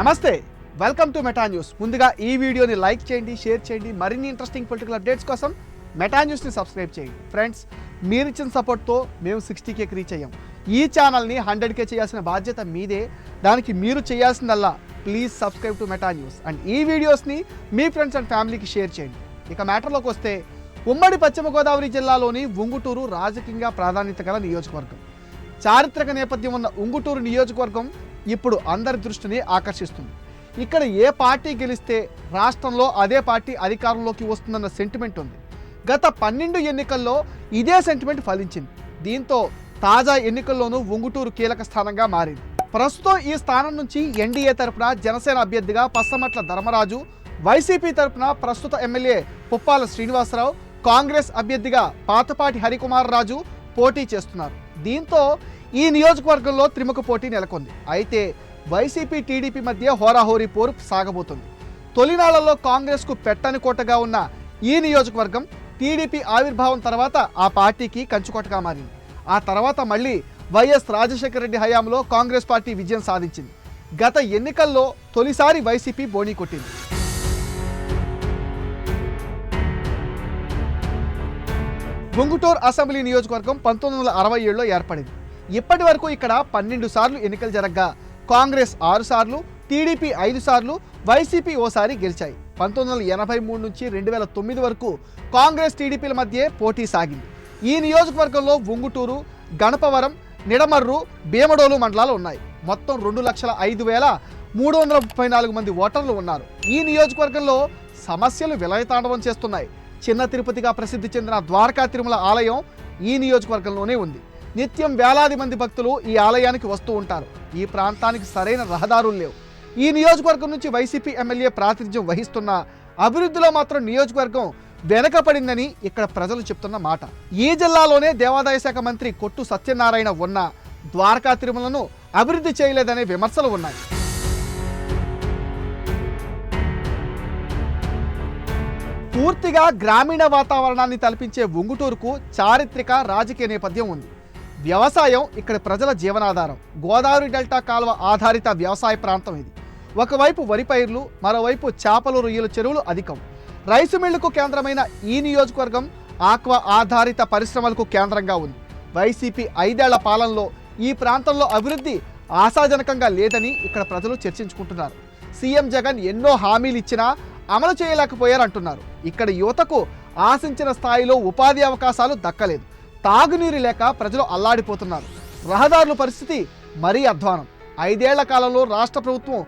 నమస్తే welcome to Meta news ముందుగా ఈ వీడియోని లైక్ చేయండి షేర్ చేయండి మరిన్ని ఇంట్రెస్టింగ్ పొలిటికల్ అప్డేట్స్ కోసం మెటా న్యూస్ని సబ్స్క్రైబ్ చేయండి. ఫ్రెండ్స్ మీరిచ్చిన సపోర్ట్తో మేము సిక్స్టీ కేకి రీచ్ అయ్యాం. ఈ ఛానల్ని హండ్రెడ్ కే చేయాల్సిన బాధ్యత మీదే. దానికి మీరు చేయాల్సిందల్లా please subscribe to Meta News and ఈ వీడియోస్ని మీ ఫ్రెండ్స్ అండ్ ఫ్యామిలీకి షేర్ చేయండి. ఇక మ్యాటర్లోకి వస్తే ఉమ్మడి పశ్చిమ గోదావరి జిల్లాలోని ఉంగుటూరు రాజకీయంగా ప్రాధాన్యత గల నియోజకవర్గం. చారిత్రక నేపథ్యం ఉన్న ఉంగుటూరు నియోజకవర్గం ఇప్పుడు అందరి దృష్టిని ఆకర్షిస్తుంది. ఇక్కడ ఏ పార్టీ గెలిస్తే రాష్ట్రంలో అదే పార్టీ అధికారంలోకి వస్తుందన్న సెంటిమెంట్ ఉంది. గత పన్నెండు ఎన్నికల్లో ఇదే సెంటిమెంట్ ఫలించింది. దీంతో తాజా ఎన్నికల్లోనూ ఉంగుటూరు కీలక స్థానంగా మారింది. ప్రస్తుతం ఈ స్థానం నుంచి ఎన్డీఏ తరపున జనసేన అభ్యర్థిగా పస్సమట్ల ధర్మరాజు వైసీపీ తరపున ప్రస్తుత ఎమ్మెల్యే పుప్పాల శ్రీనివాసరావు కాంగ్రెస్ అభ్యర్థిగా పాతపాటి హరికుమార్ రాజు పోటీ చేస్తున్నారు. దీంతో ఈ నియోజకవర్గంలో త్రిముఖ పోటీ నెలకొంది. అయితే వైసీపీ టీడీపీ మధ్య హోరాహోరీ పోరు సాగబోతుంది. తొలినాళ్ళలో కాంగ్రెస్కు పెట్టని కోటగా ఉన్న ఈ నియోజకవర్గం టీడీపీ ఆవిర్భావం తర్వాత ఆ పార్టీకి కంచుకోటగా మారింది. ఆ తర్వాత మళ్ళీ వైఎస్ రాజశేఖర రెడ్డి హయాంలో కాంగ్రెస్ పార్టీ విజయం సాధించింది. గత ఎన్నికల్లో తొలిసారి వైసీపీ బోణీ కొట్టింది. గుంగుటూరు అసెంబ్లీ నియోజకవర్గం పంతొమ్మిది వందల అరవై ఏడులో ఏర్పడింది. ఇప్పటి వరకు ఇక్కడ పన్నెండు సార్లు ఎన్నికలు జరగగా. కాంగ్రెస్ ఆరు సార్లు టీడీపీ ఐదు సార్లు వైసీపీ ఓసారి గెలిచాయి. పంతొమ్మిది వందల ఎనభై మూడు నుంచి రెండు వేల తొమ్మిది వరకు కాంగ్రెస్ టీడీపీల మధ్య పోటీ సాగింది. ఈ నియోజకవర్గంలో ఉంగుటూరు గణపవరం నిడమర్రు భీమడోలు మండలాలు ఉన్నాయి. మొత్తం రెండు లక్షల ఐదు వేల మూడు వందల ముప్పై నాలుగు మంది ఓటర్లు ఉన్నారు. ఈ నియోజకవర్గంలో సమస్యలు విలయతాండవం చేస్తున్నాయి. చిన్న తిరుపతిగా ప్రసిద్ధి చెందిన ద్వారకా తిరుమల ఆలయం ఈ నియోజకవర్గంలోనే ఉంది. నిత్యం వేలాది మంది భక్తులు ఈ ఆలయానికి వస్తూ ఉంటారు. ఈ ప్రాంతానికి సరైన రహదారులు లేవు. ఈ నియోజకవర్గం నుంచి వైసీపీ ఎమ్మెల్యే ప్రాతినిధ్యం వహిస్తున్న అభివృద్ధిలో మాత్రం నియోజకవర్గం వెనకపడిందని ఇక్కడ ప్రజలు చెప్తున్న మాట. ఈ జిల్లాలోనే దేవాదాయ శాఖ మంత్రి కొట్టు సత్యనారాయణ ఉన్న ద్వారకా తిరుమలను అభివృద్ధి చేయలేదనే విమర్శలు ఉన్నాయి. పూర్తిగా గ్రామీణ వాతావరణాన్ని తలపించే ఉంగుటూరుకు చారిత్రక రాజకీయ నేపథ్యం ఉంది. వ్యవసాయం ఇక్కడ ప్రజల జీవనాధారం. గోదావరి డెల్టా కాలువ ఆధారిత వ్యవసాయ ప్రాంతం ఇది. ఒకవైపు వరి పైర్లు మరోవైపు చేపలు రొయ్యల చెరువులు అధికం. రైసు మిల్లుకు కేంద్రమైన ఈ నియోజకవర్గం ఆక్వా ఆధారిత పరిశ్రమలకు కేంద్రంగా ఉంది. వైసీపీ ఐదేళ్ళ పాలనలో ఈ ప్రాంతంలో అభివృద్ధి ఆశాజనకంగా లేదని ఇక్కడ ప్రజలు చర్చించుకుంటున్నారు. సీఎం జగన్ ఎన్నో హామీలు ఇచ్చినా అమలు చేయలేకపోయారంటున్నారు. ఇక్కడ యువతకు ఆశించిన స్థాయిలో ఉపాధి అవకాశాలు దక్కలేదు. తాగునీరు లేక ప్రజలు అల్లాడిపోతున్నారు. రహదారుల పరిస్థితి మరీ అధ్వానం. ఐదేళ్ళ కాలంలో రాష్ట్ర ప్రభుత్వం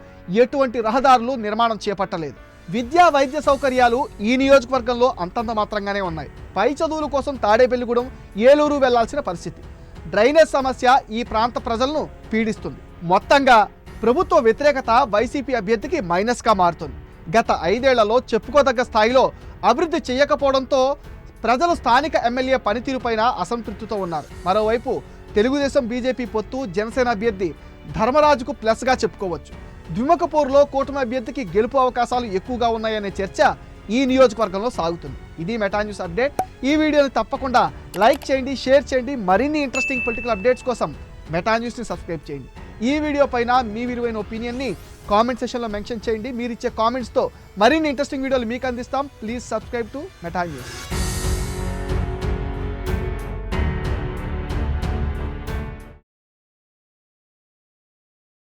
ఎటువంటి రహదారులు నిర్మాణం చేపట్టలేదు. విద్యా వైద్య సౌకర్యాలు ఈ నియోజకవర్గంలో అంతంత మాత్రంగానే ఉన్నాయి. పై చదువుల కోసం తాడేపల్లిగూడెం ఏలూరు వెళ్ళాల్సిన పరిస్థితి. డ్రైనేజ్ సమస్య ఈ ప్రాంత ప్రజలను పీడిస్తుంది. మొత్తంగా ప్రభుత్వ వ్యతిరేకత వైసీపీ అభ్యర్థికి మైనస్గా మారుతుంది. గత ఐదేళ్ళలో చెప్పుకోదగ్గ స్థాయిలో అభివృద్ధి చేయకపోవడంతో ప్రజలు స్థానిక ఎమ్మెల్యే పనితీరుపైన అసంతృప్తితో ఉన్నారు. మరోవైపు తెలుగుదేశం బీజేపీ పొత్తు జనసేన అభ్యర్థి ధర్మరాజుకు ప్లస్గా చెప్పుకోవచ్చు. ద్విముఖపూర్లో కూటమి అభ్యర్థికి గెలుపు అవకాశాలు ఎక్కువగా ఉన్నాయనే చర్చ ఈ నియోజకవర్గంలో సాగుతుంది. ఇది మెటా న్యూస్ అప్డేట్. ఈ వీడియోని తప్పకుండా లైక్ చేయండి షేర్ చేయండి. మరిన్ని ఇంట్రెస్టింగ్ పొలిటికల్ అప్డేట్స్ కోసం మెటా న్యూస్ని సబ్స్క్రైబ్ చేయండి. ఈ వీడియో పైన మీ విలువైన ఒపీనియన్ని కామెంట్ సెషన్లో మెన్షన్ చేయండి. మీరు ఇచ్చే కామెంట్స్తో మరిన్ని ఇంట్రెస్టింగ్ వీడియోలు మీకు అందిస్తాం. Please subscribe to Meta News.